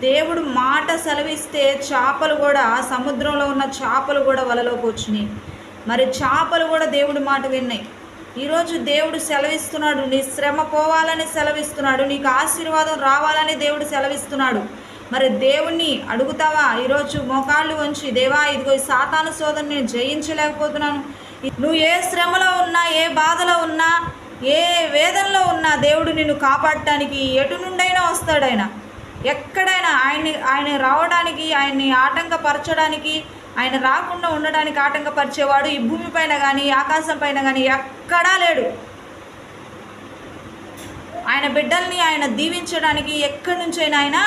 దేవుడు మాట సెలవిస్తే చేపలు కూడా సముద్రంలో ఉన్న చేపలు కూడా వలలోకి వచ్చినాయి. మరి చేపలు కూడా దేవుడి మాట విన్నాయి. ఈరోజు దేవుడు సెలవిస్తున్నాడు నీ శ్రమ పోవాలని సెలవిస్తున్నాడు నీకు ఆశీర్వాదం రావాలని దేవుడు సెలవిస్తున్నాడు. మరి దేవుణ్ణి అడుగుతావా? ఈరోజు మోకాళ్ళు వంచి దేవా ఇదిగో ఈ సాతాను సోదరుని నేను జయించలేకపోతున్నాను. నువ్వు ఏ శ్రమలో ఉన్నా ఏ బాధలో ఉన్నా ఏ వేదనలో ఉన్నా దేవుడు నిన్ను కాపాడటానికి ఎటు నుండైనా వస్తాడైనా ఎక్కడైనా ఆయన్ని ఆయన రావడానికి ఆయన్ని ఆటంకపరచడానికి ఆయన రాకుండా ఉండడానికి ఆటంకపరిచేవాడు ఈ భూమి పైన కానీ ఆకాశం పైన కానీ ఎక్కడా లేడు. ఆయన బిడ్డల్ని ఆయన దీవించడానికి ఎక్కడి నుంచైనా ఆయన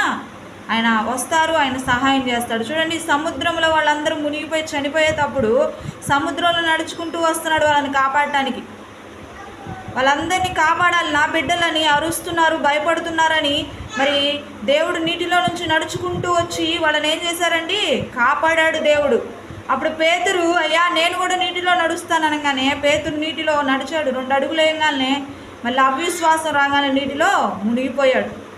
ఆయన వస్తారు ఆయన సహాయం చేస్తాడు. చూడండి సముద్రంలో వాళ్ళందరూ మునిగిపోయి చనిపోయేటప్పుడు సముద్రంలో నడుచుకుంటూ వస్తున్నాడు వాళ్ళని కాపాడటానికి. వాళ్ళందరినీ కాపాడాలి నా బిడ్డలని అరుస్తున్నారు భయపడుతున్నారని మరి దేవుడు నీటిలో నుంచి నడుచుకుంటూ వచ్చి వాళ్ళని ఏం చేశారండి? కాపాడాడు దేవుడు. అప్పుడు పేతురు అయ్యా నేను కూడా నీటిలో నడుస్తాను అనగానే పేతురు నీటిలో నడిచాడు. రెండు అడుగులు వేయగానే మళ్ళీ అవిశ్వాసం రాగానే నీటిలో మునిగిపోయాడు.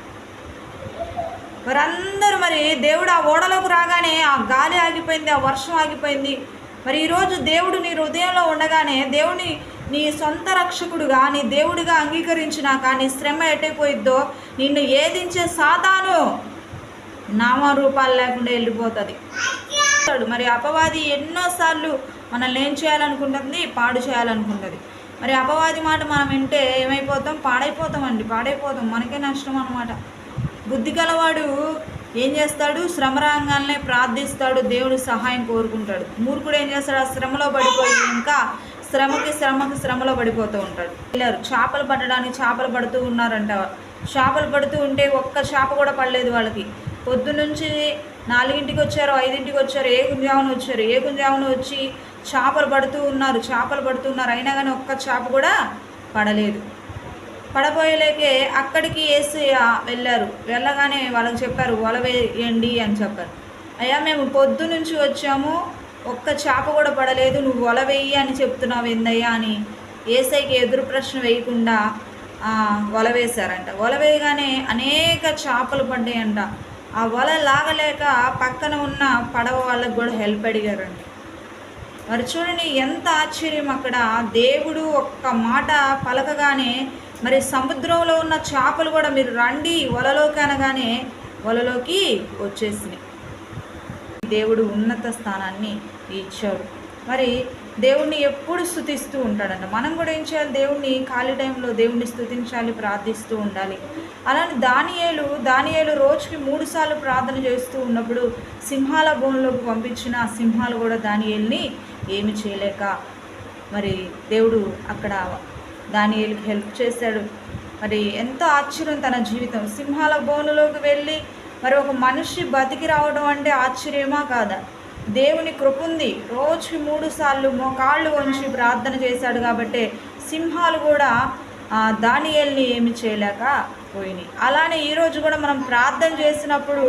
వారందరూ మరి దేవుడు ఆ ఓడలోకి రాగానే ఆ గాలి ఆగిపోయింది ఆ వర్షం ఆగిపోయింది. మరి ఈరోజు దేవుడు నీ హృదయంలో ఉండగానే దేవుని నీ సొంత రక్షకుడుగా నీ దేవుడిగా అంగీకరించినాక నీ శ్రమ ఎటైపోయిద్దో నిన్ను ఏదించే సాతాను నామరూపాలు లేకుండా వెళ్ళిపోతుంది. మరి అపవాది ఎన్నోసార్లు మనల్ని ఏం చేయాలనుకుంటుంది? పాడు చేయాలనుకుంటుంది. మరి అపవాది మాట మనం వింటే ఏమైపోతాం? పాడైపోతామండి పాడైపోతాం. మనకే నష్టం అనమాట బుద్ధి గలవాడు ఏం చేస్తాడు? శ్రమ రాగానే ప్రార్థిస్తాడు దేవుడు సహాయం కోరుకుంటాడు. మూర్ఖుడు ఏం చేస్తాడు? ఆ శ్రమలో పడిపోయి ఇంకా శ్రమకి శ్రమకి శ్రమలో పడిపోతూ ఉంటాడు. వెళ్ళారు చేపలు పట్టడానికి చేపలు పడుతూ ఉన్నారంట. చేపలు పడుతూ ఉంటే ఒక్క చేప కూడా పడలేదు వాళ్ళకి. పొద్దునుంచి నాలుగింటికి వచ్చారు ఐదింటికి వచ్చారు ఏ గుంజామున వచ్చారు ఏ గుంజామున వచ్చి చేపలు పడుతూ ఉన్నారు చేపలు పడుతూ ఉన్నారు. అయినా కానీ ఒక్క చేప కూడా పడలేదు. పడబోయలేకే అక్కడికి వేసి వెళ్ళారు. వెళ్ళగానే వాళ్ళకి చెప్పారు వల వేయండి అని చెప్పారు. అయ్యా మేము పొద్దు నుంచి వచ్చాము. ఒక్క చేప కూడా పడలేదు నువ్వు వల వేయి అని చెప్తున్నావు ఏందయ్యా అని ఏసైకి ఎదురు ప్రశ్న వేయకుండా వల వేశారంట. వల వేయగానే అనేక చేపలు పడ్డాయంట. ఆ వల లాగలేక పక్కన ఉన్న పడవ వాళ్ళకు కూడా హెల్ప్ అడిగారంట. మరి చూడండి ఎంత ఆశ్చర్యం అక్కడ. దేవుడు ఒక్క మాట పలకగానే మరి సముద్రంలో ఉన్న చేపలు కూడా మీరు రండి వలలోకి అనగానే వలలోకి వచ్చేసినాయి. దేవుడు ఉన్నత స్థానాన్ని ఇచ్చాడు. మరి దేవుణ్ణి ఎప్పుడు స్థుతిస్తూ ఉంటాడంట? మనం కూడా ఏం చేయాలి? దేవుణ్ణి ఖాళీ టైంలో దేవుణ్ణి స్థుతించాలి ప్రార్థిస్తూ ఉండాలి. అలానే దానియేలు దానియేలు రోజుకి మూడు సార్లు ప్రార్థన చేస్తూ ఉన్నప్పుడు సింహాల భూమిలోకి పంపించిన ఆ సింహాలు కూడా దానియేల్ని ఏమి చేయలేక మరి దేవుడు అక్కడ దానియేలుకి హెల్ప్ చేశాడు. మరి ఎంతో ఆశ్చర్యం తన జీవితం. సింహాల బోనులోకి వెళ్ళి మరి ఒక మనిషి బతికి రావడం అంటే ఆశ్చర్యమా కాదా? దేవుని కృపుంది. రోజుకి మూడు సార్లు మోకాళ్ళు వంచి ప్రార్థన చేశాడు కాబట్టి సింహాలు కూడా దానియల్ని ఏమి చేయలేక పోయినాయి. అలానే ఈరోజు కూడా మనం ప్రార్థన చేసినప్పుడు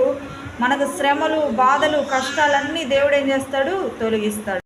మనకు శ్రమలు బాధలు కష్టాలన్నీ దేవుడు ఏం చేస్తాడు? తొలగిస్తాడు.